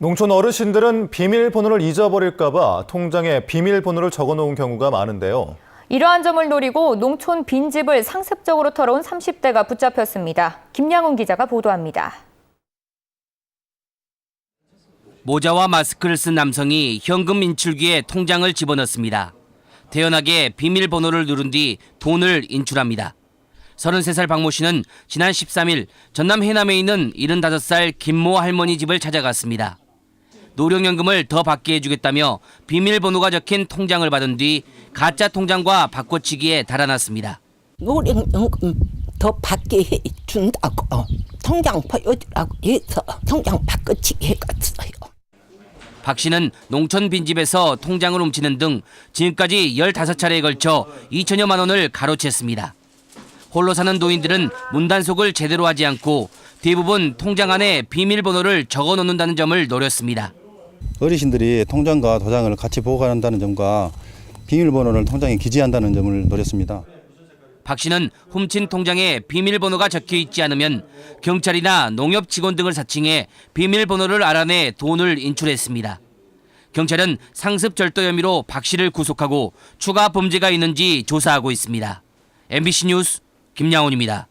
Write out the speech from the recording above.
농촌 어르신들은 비밀번호를 잊어버릴까봐 통장에 비밀번호를 적어놓은 경우가 많은데요. 이러한 점을 노리고 농촌 빈집을 상습적으로 털어온 30대가 붙잡혔습니다. 김양훈 기자가 보도합니다. 모자와 마스크를 쓴 남성이 현금 인출기에 통장을 집어넣습니다. 태연하게 비밀번호를 누른 뒤 돈을 인출합니다. 33살 박모 씨는 지난 13일 전남 해남에 있는 75살 김모 할머니 집을 찾아갔습니다. 노령연금을 더 받게 해주겠다며 비밀번호가 적힌 통장을 받은 뒤 가짜 통장과 바꿔치기에 달아났습니다. 노령연금 더 받게 해준다고 통장 보여주라고 해서 통장 바꿔치기 해갔어요. 박 씨는 농촌 빈집에서 통장을 훔치는 등 지금까지 15차례에 걸쳐 2천여만 원을 가로챘습니다. 홀로 사는 노인들은 문단속을 제대로 하지 않고 대부분 통장 안에 비밀번호를 적어 놓는다는 점을 노렸습니다. 어르신들이 통장과 도장을 같이 보관한다는 점과 비밀번호를 통장에 기재한다는 점을 노렸습니다. 박 씨는 훔친 통장에 비밀번호가 적혀 있지 않으면 경찰이나 농협 직원 등을 사칭해 비밀번호를 알아내 돈을 인출했습니다. 경찰은 상습 절도 혐의로 박 씨를 구속하고 추가 범죄가 있는지 조사하고 있습니다. MBC 뉴스 김양훈입니다.